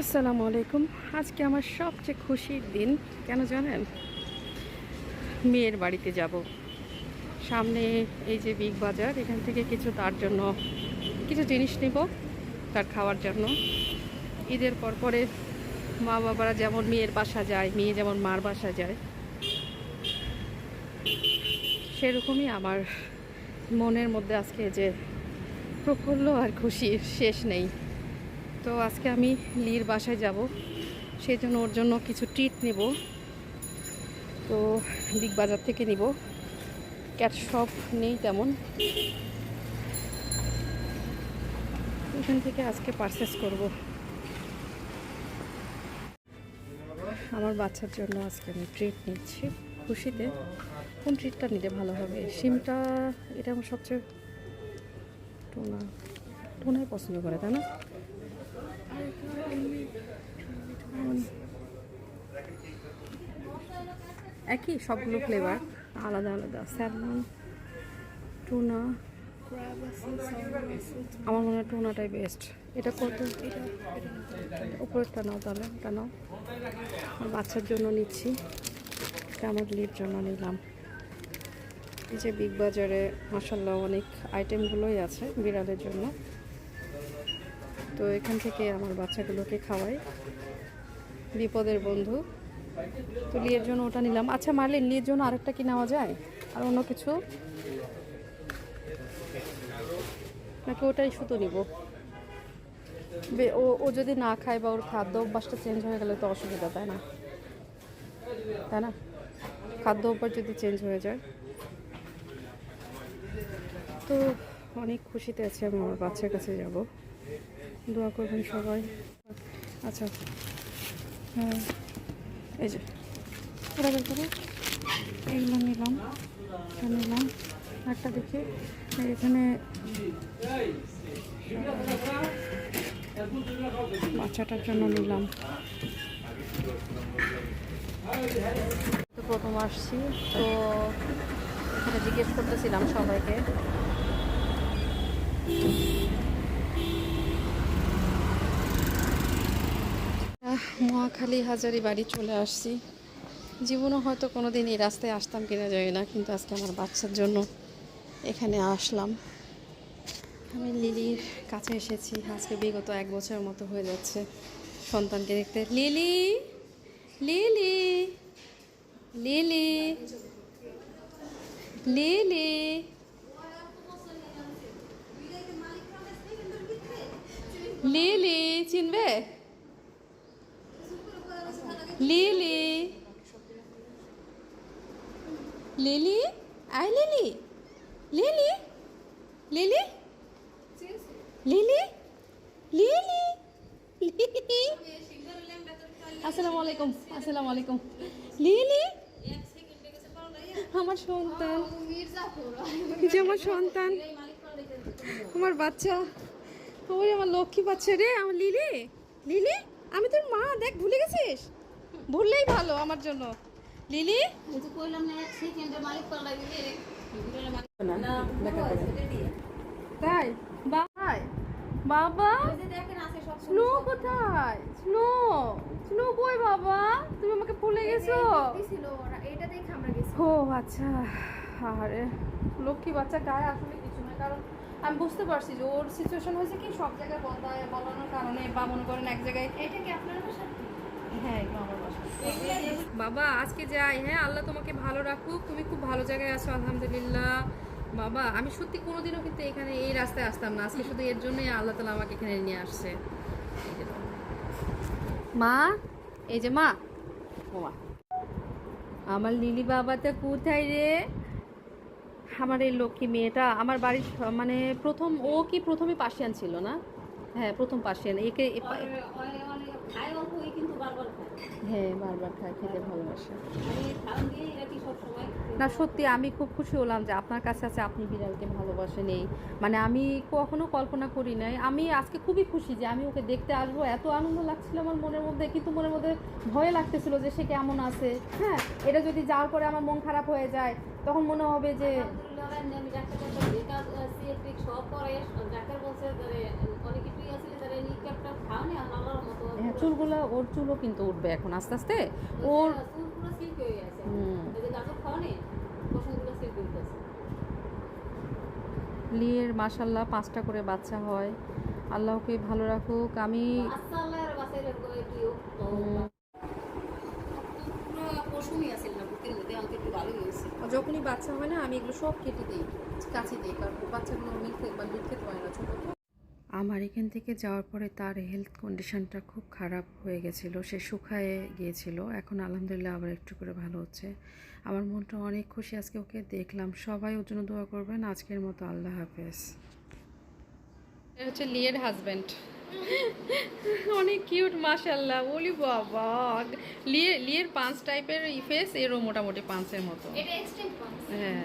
আসসালামু আলাইকুম। আজকে আমার সবচেয়ে খুশির দিন, কেন জানেন? মেয়ের বাড়িতে যাব। সামনে এই যে বিগ বাজার, এখান থেকে কিছু তার জন্য, কিছু জিনিস নেব তার খাওয়ার জন্য। ঈদের পর পরে মা বাবারা যেমন মেয়ের বাসা যায়, মেয়ে যেমন মার বাসা যায়, সেরকমই আমার মনের মধ্যে আজকে যে প্রফুল্ল আর খুশির শেষ নেই। তো আজকে আমি লির বাসায় যাব। সেই জন্য ওর জন্য কিছু ট্রিট নেব। তো বিগ বাজার থেকে নিব। ক্যাট শপ নেই তেমন। এখান থেকে আজকে পারচেস করব। আমার বাচ্চার জন্য আজকে আমি ট্রিট নিচ্ছি। খুশিতে। কোন ট্রিটটা নিলে ভালো হবে? সিমটা এটা আমার সবচেয়ে টোনা, টোনাই পছন্দ করে, তাই না? একই সবগুলো ফ্লেভার আলাদা আলাদা। স্যালমন টুনা আমার মনে হয় টুনাটাই বেস্ট এটা কত? উপরেরটা নাও তাহলে, এটা নাও। আমার বাচ্চার জন্য নিচ্ছি। এটা আমার লির জন্য নিলাম। এই যে বিগ বাজারে মশাল্লা অনেক আইটেমগুলোই আছে বিড়ালের জন্য। তো এখান থেকে আমার বাচ্চাগুলোকে খাওয়াই। বিপদের বন্ধু। তো লিয়ের জন্য ওটা নিলাম। আচ্ছা মারলিন, লিয়ের জন্য আরেকটা কি নেওয়া যায়? আর অন্য কিছু? নাকি ওটাই শুধু নিব? ও ও যদি না খায় বা ওর খাদ্য অভ্যাসটা চেঞ্জ হয়ে গেলে তো অসুবিধা, তাই না? তাই না? খাদ্য অভ্যাস যদি চেঞ্জ হয়ে যায়। তো অনেক খুশিতে আছি আমি, আমার বাচ্চার কাছে যাব। দোয়া করবেন সবাই। আচ্ছা। হ্যাঁ। এই যে। ওরা বের করো। এইগুলো নিলাম। নিলাম। একটা দেখি। এখানে বাচ্চাটার জন্য নিলাম। তো প্রথম আসছি। তো জিজ্ঞেস করতেছিলাম সবাইকে। মহাখালী হাজারি বাড়ি চলে আসছি। জীবনও হয়তো কোনো দিন এই রাস্তায় আসতাম কিনা যায় না, কিন্তু আজকে আমার বাচ্চার জন্য এখানে আসলাম। আমি লিলির কাছে এসেছি, আজকে বিগত এক বছরের মতো হয়ে যাচ্ছে সন্তানকে দেখতে। Lily! Lily! Lily! Lily! Lily, চিনবে? লিলি। লিলি? আই lily. Lily? Lily? Lily? Lily? Lily আসসালামু আলাইকুম আসসালামু আলাইকুম। লিলি? আমার সন্তান। যে আমার সন্তান। আমার বাচ্চা। ওই আমার লক্ষ্মী বাচ্চা রে, আমার লিলি। লিলি, আমি তোর মা, দেখ, ভুলে গেছিস? ভুললেই ভালো আমার জন্য। লিলি? তাই? বাই বাবা? ওই যে দেখেন আছে সব স্নো কোথায়? স্নো। স্নো কই বাবা? তুমি আমাকে ভুলে গেছো? ছিল ওরা এটা দেখে আমরা গেছি। ও আচ্ছা। আরে লক্ষ্মী বাচ্চা গায়ে আসলে কিছু না কারণ আমি বুঝতে পারছি যে ওর সিচুয়েশন হয়েছে কি সব জায়গায় বলায় বলানোর কারণে বা মনে করেন এক জায়গায় এটা কি আপনার হ্যাঁ বাবা আজকে যাই হ্যাঁ আল্লাহ তোমাকে ভালো রাখুক তুমি খুব ভালো জায়গায় আছো আলহামদুলিল্লাহ বাবা আমি সত্যি কোনোদিনও কিন্তু এখানে এই রাস্তায় আসতাম না আজকে শুধু এর জন্যই আল্লাহ তালা আমাকে এখানে নিয়ে আসছে। মা এই যে মা আমার লিলি বাবাটা কোথায় রে আমার এই লক্ষ্মী মেয়েটা আমার বাড়ির মানে প্রথম ও কি প্রথমে পাশিয়ান ছিল না হ্যাঁ প্রথম পাশিয়ান একে হ্যাঁ বারবার খায় খেতে ভালোবাসে। না সত্যি আমি খুব খুশি হলাম যে আপনার কাছে আছে আপনি বিড়ালকে ভালোবাসেন এই। মানে আমি কখনো কল্পনা করি নাই। আমি আজকে খুবই খুশি যে আমি ওকে দেখতে আসব। এত আনন্দ লাগছিল আমার মনের মধ্যে কিন্তু মনের মধ্যে ভয় লাগতেছিল যে সে কেমন আছে। হ্যাঁ এটা যদি যাওয়ার পরে আমার মন খারাপ হয়ে যায় তখন মনে হবে যে ডাক্তার সব করে ডাক্তার বলছে যে অনেক কিছুই আছে যে নিকাপটা খাওয়ানি আল্লাহর মতো হ্যাঁ চুলগুলো ওর চুলও কিন্তু উঠবে এখন আস্তে আস্তে। ওর হয়ে গেছে। লিয়ের মাসাল্লাহ পাঁচটা করে বাচ্চা হয়। আল্লাহকে ভালো রাখুক আমি আচ্ছা যখনই বাচ্চা হয় না আমি এগুলো সব কেটে দিই কাছে দিই কারণ বাচ্চাগুলো মিল্ক বা দুধ খেতে পারে না ছোটো তো। আমার এখান থেকে যাওয়ার পরে তার হেলথ কন্ডিশনটা খুব খারাপ হয়ে গেছিল। সে শুকায়ে গিয়েছিল। এখন আলহামদুলিল্লাহ আবার একটু করে ভালো হচ্ছে। আমার মনটা অনেক খুশি। আজকে ওকে দেখলাম। সবাই ওর জন্য দোয়া করবেন। আজকের মতো আল্লাহ হাফেজ। এটা হচ্ছে লিয়ের হাজব্যান্ড অনেক কিউট মাশাল্লাহ বলি বাবা। লিয়ে লিয়ের পাঁচ টাইপের ফেস এরও মোটামুটি পাঁচের মতো। হ্যাঁ।